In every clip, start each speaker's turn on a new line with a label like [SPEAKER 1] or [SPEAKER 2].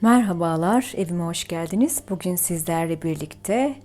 [SPEAKER 1] Merhabalar, evime hoş geldiniz. Bugün sizlerle birlikte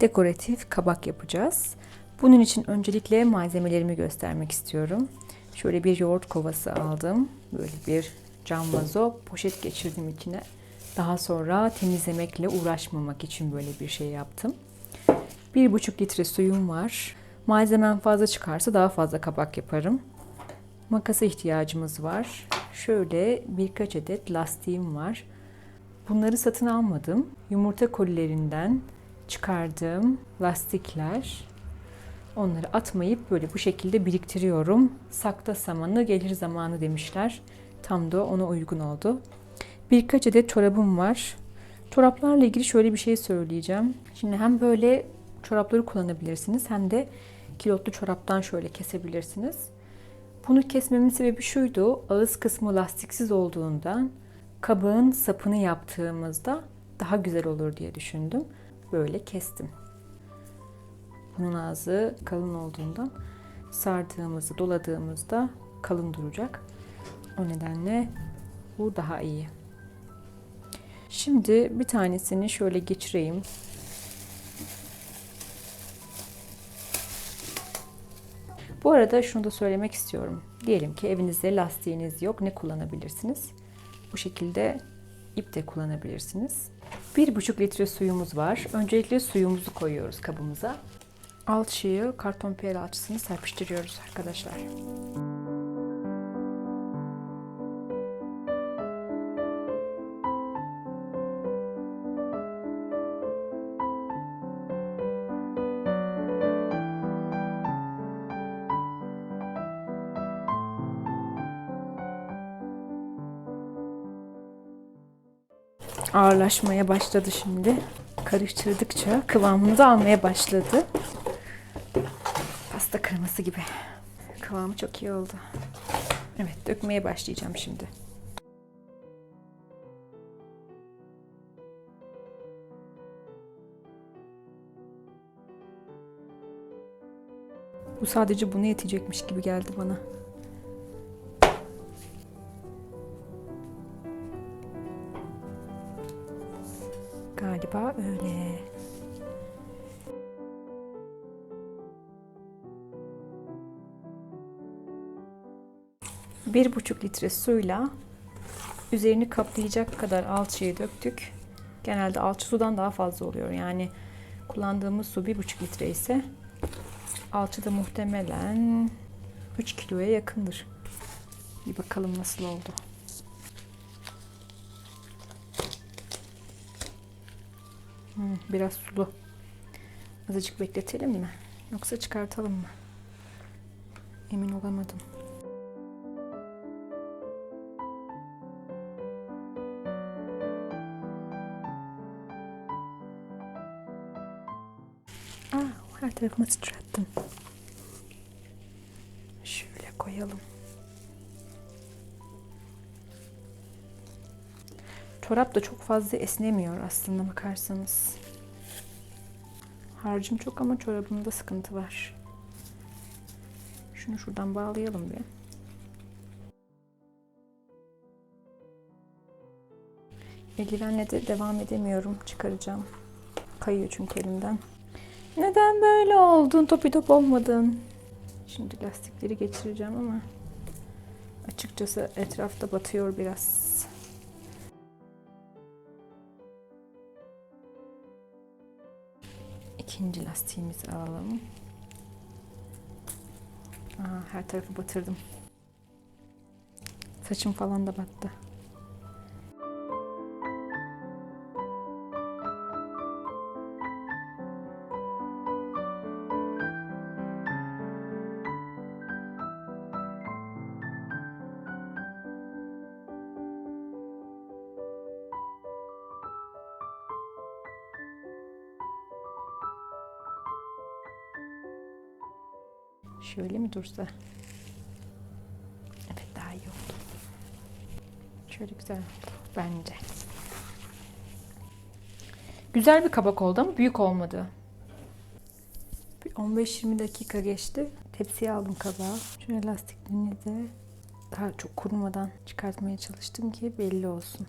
[SPEAKER 1] dekoratif kabak yapacağız. Bunun için öncelikle malzemelerimi göstermek istiyorum. Şöyle bir yoğurt kovası aldım. Böyle bir cam vazo, poşet geçirdim içine. Daha sonra temizlemekle uğraşmamak için böyle bir şey yaptım. Bir buçuk litre suyum var. Malzemem fazla çıkarsa daha fazla kabak yaparım. Makasa ihtiyacımız var. Şöyle birkaç adet lastiğim var. Bunları satın almadım. Yumurta kolilerinden çıkardığım lastikler. Onları atmayıp böyle bu şekilde biriktiriyorum. Sakta samanı gelir zamanı demişler. Tam da ona uygun oldu. Birkaç adet çorabım var. Çoraplarla ilgili şöyle bir şey söyleyeceğim. Şimdi hem böyle çorapları kullanabilirsiniz hem de kilotlu çoraptan şöyle kesebilirsiniz. Bunu kesmemin sebebi şuydu. Ağız kısmı lastiksiz olduğundan kabağın sapını yaptığımızda daha güzel olur diye düşündüm. Böyle kestim. Bunun ağzı kalın olduğundan sardığımızı, doladığımızda kalın duracak. O nedenle bu daha iyi. Şimdi bir tanesini şöyle geçireyim. Bu arada şunu da söylemek istiyorum. Diyelim ki evinizde lastiğiniz yok. Ne kullanabilirsiniz? Bu şekilde ip de kullanabilirsiniz. 1,5 litre suyumuz var. Öncelikle suyumuzu koyuyoruz kabımıza. Alçıyı, karton alçısını serpiştiriyoruz arkadaşlar. Ağırlaşmaya başladı şimdi. Karıştırdıkça kıvamını da almaya başladı. Pasta kreması gibi. Kıvamı çok iyi oldu. Evet, dökmeye başlayacağım şimdi. Bu sadece buna yetecekmiş gibi geldi bana. Galiba öyle. Bir buçuk litre suyla üzerini kaplayacak kadar alçıyı döktük. Genelde alçı sudan daha fazla oluyor. Yani kullandığımız su bir buçuk litre ise alçı da muhtemelen 3 kiloya yakındır. Bir bakalım nasıl oldu. Biraz sulu. Azıcık bekletelim mi? Yoksa çıkartalım mı? Emin olamadım. Aa, her tarafıma sıçrattım. Şöyle koyalım. Çorap da çok fazla esnemiyor aslında bakarsanız. Harcım çok ama çorabımda sıkıntı var. Şunu şuradan bağlayalım bir. Eldivenle de devam edemiyorum. Çıkaracağım. Kayıyor çünkü elimden. Neden böyle oldun? Topi top olmadın. Şimdi lastikleri geçireceğim ama açıkçası etrafta batıyor biraz. İkinci lastiğimizi alalım. Aa, her tarafı batırdım. Saçım falan da battı. Şöyle mi dursa? Evet daha iyi oldu. Şöyle güzel oldu bence. Güzel bir kabak oldu ama büyük olmadı. Bir 15-20 dakika geçti. Tepsiye aldım kabağı. Şöyle lastiklerini de daha çok kurumadan çıkartmaya çalıştım ki belli olsun.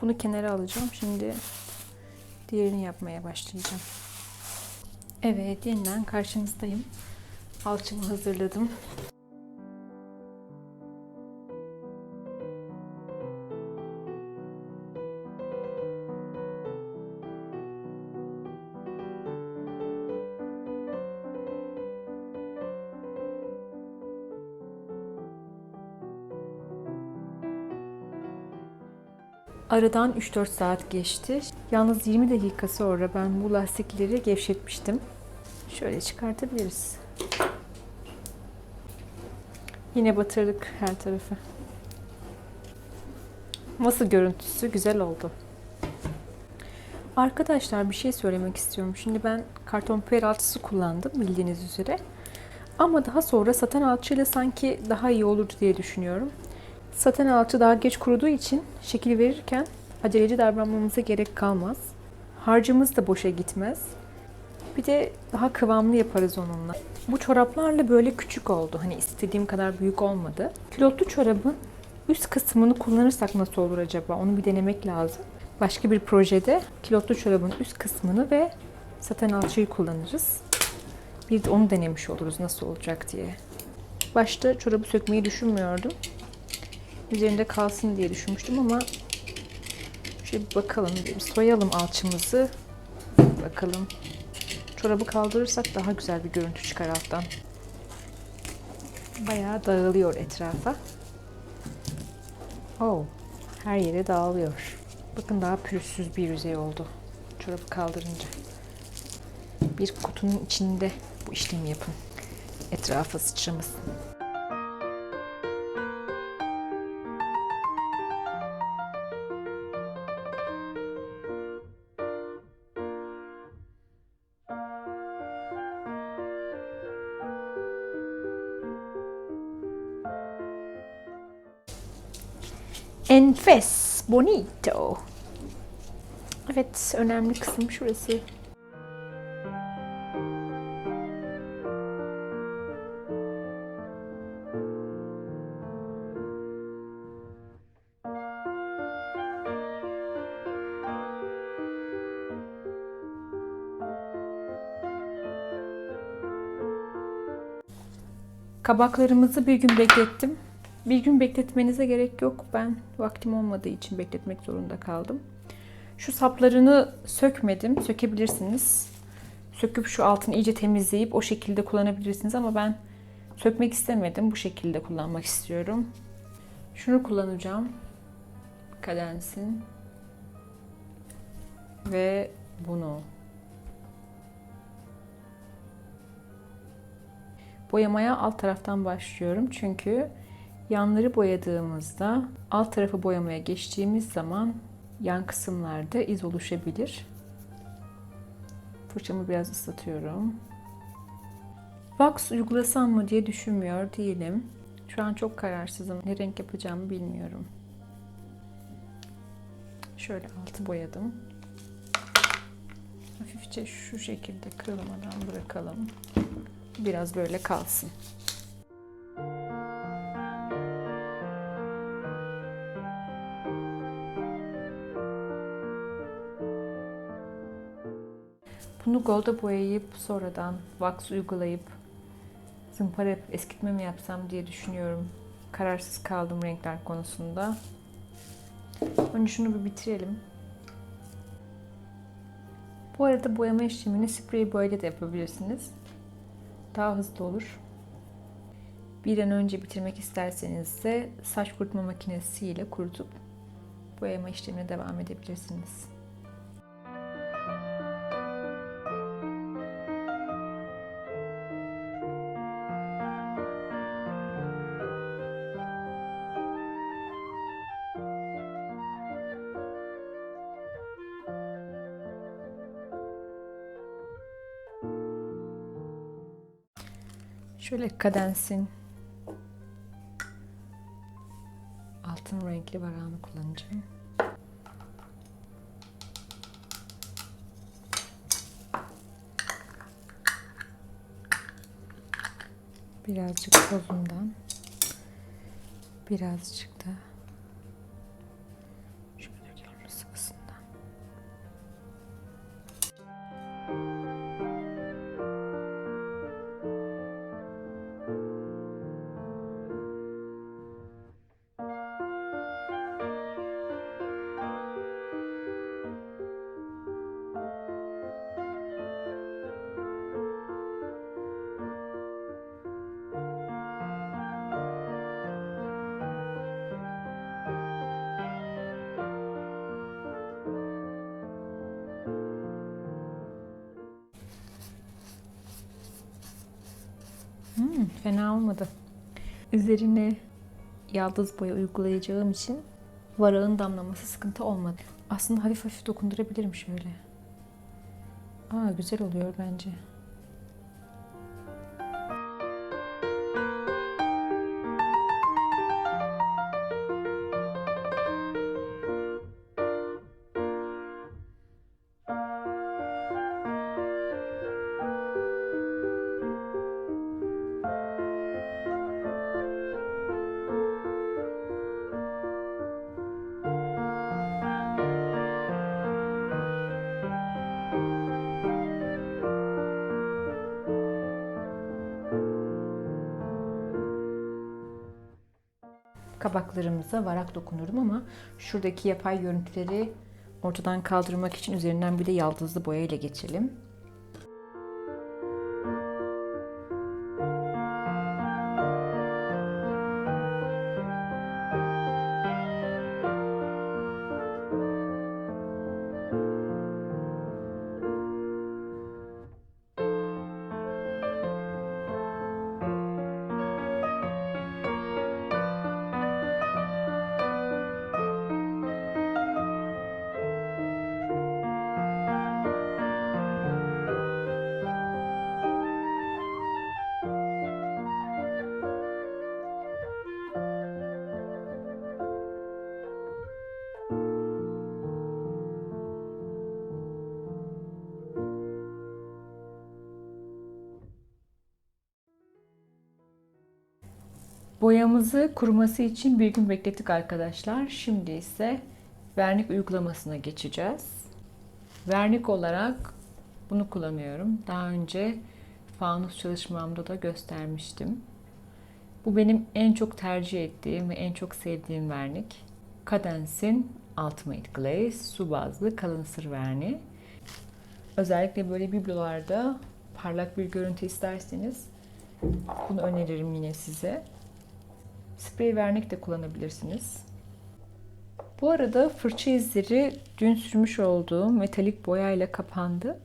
[SPEAKER 1] Bunu kenara alacağım. Şimdi diğerini yapmaya başlayacağım. Evet, yeniden karşınızdayım. Alçımı hazırladım. Aradan 3-4 saat geçti. Yalnız 20 dakika sonra ben bu lastikleri gevşetmiştim. Şöyle çıkartabiliriz. Yine batırdık her tarafı. Masa görüntüsü güzel oldu. Arkadaşlar bir şey söylemek istiyorum. Şimdi ben karton per altısı kullandım bildiğiniz üzere. Ama daha sonra saten alçıyla sanki daha iyi olur diye düşünüyorum. Saten alçı daha geç kuruduğu için şekil verirken aceleci davranmamıza gerek kalmaz. Harcımız da boşa gitmez. Bir de daha kıvamlı yaparız onunla. Bu çoraplarla böyle küçük oldu. Hani istediğim kadar büyük olmadı. Külotlu çorabın üst kısmını kullanırsak nasıl olur acaba? Onu bir denemek lazım. Başka bir projede kilotlu çorabın üst kısmını ve saten alçıyı kullanırız. Bir de onu denemiş oluruz nasıl olacak diye. Başta çorabı sökmeyi düşünmüyordum. Üzerinde kalsın diye düşünmüştüm ama şöyle bir bakalım, bir soyalım alçımızı. Bakalım. Çorabı kaldırırsak daha güzel bir görüntü çıkar alttan. Bayağı dağılıyor etrafa. Oh, her yere dağılıyor. Bakın daha pürüzsüz bir yüzey oldu. Çorabı kaldırınca. Bir kutunun içinde bu işlemi yapın. Etrafa sıçramasın. Enfes, bonito. Evet, önemli kısım şurası. Kabaklarımızı bir gün beklettim. Bir gün bekletmenize gerek yok. Ben vaktim olmadığı için bekletmek zorunda kaldım. Şu saplarını sökmedim. Sökebilirsiniz. Söküp şu altını iyice temizleyip o şekilde kullanabilirsiniz ama ben sökmek istemedim. Bu şekilde kullanmak istiyorum. Şunu kullanacağım. Kadensin. Ve bunu. Boyamaya alt taraftan başlıyorum. Çünkü yanları boyadığımızda alt tarafı boyamaya geçtiğimiz zaman yan kısımlarda iz oluşabilir. Fırçamı biraz ıslatıyorum. Wax uygulasam mı diye düşünmüyor değilim. Şu an çok kararsızım. Ne renk yapacağımı bilmiyorum. Şöyle altı boyadım. Hafifçe şu şekilde kırılmadan bırakalım. Biraz böyle kalsın. Bunu golda boyayıp sonradan wax uygulayıp zımpara eskitme mi yapsam diye düşünüyorum. Kararsız kaldım renkler konusunda. Önce şunu bir bitirelim. Bu arada boyama işlemini sprey boyayla da yapabilirsiniz. Daha hızlı olur. Bir an önce bitirmek isterseniz de saç kurutma makinesiyle kurutup boyama işlemine devam edebilirsiniz. Şöyle kadensin altın renkli varağını kullanacağım. Birazcık tozundan, birazcık da Hmm, fena olmadı. Üzerine yaldız boya uygulayacağım için varağın damlaması sıkıntı olmadı. Aslında hafif hafif dokundurabilirim şöyle. Aa güzel oluyor bence. Kabaklarımıza varak dokunurum ama şuradaki yapay görüntüleri ortadan kaldırmak için üzerinden bir de yaldızlı boya ile geçelim. Boyamızı kuruması için bir gün beklettik arkadaşlar. Şimdi ise vernik uygulamasına geçeceğiz. Vernik olarak bunu kullanıyorum. Daha önce fanus çalışmamda da göstermiştim. Bu benim en çok tercih ettiğim ve en çok sevdiğim vernik. Cadence'in Ultimate Glaze su bazlı kalın sır verniği. Özellikle böyle biblolarda parlak bir görüntü isterseniz bunu öneririm yine size. Sprey vernik de kullanabilirsiniz. Bu arada fırça izleri dün sürmüş olduğum metalik boyayla kapandı.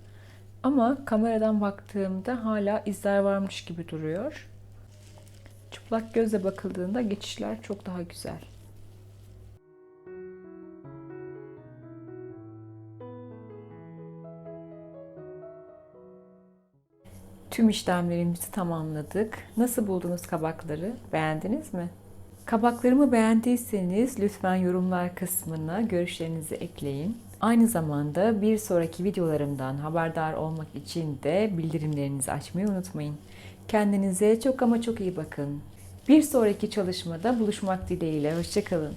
[SPEAKER 1] Ama kameradan baktığımda hala izler varmış gibi duruyor. Çıplak gözle bakıldığında geçişler çok daha güzel. Tüm işlemlerimizi tamamladık. Nasıl buldunuz kabakları? Beğendiniz mi? Kabaklarımı beğendiyseniz lütfen yorumlar kısmına görüşlerinizi ekleyin. Aynı zamanda bir sonraki videolarımdan haberdar olmak için de bildirimlerinizi açmayı unutmayın. Kendinize çok ama çok iyi bakın. Bir sonraki çalışmada buluşmak dileğiyle. Hoşçakalın.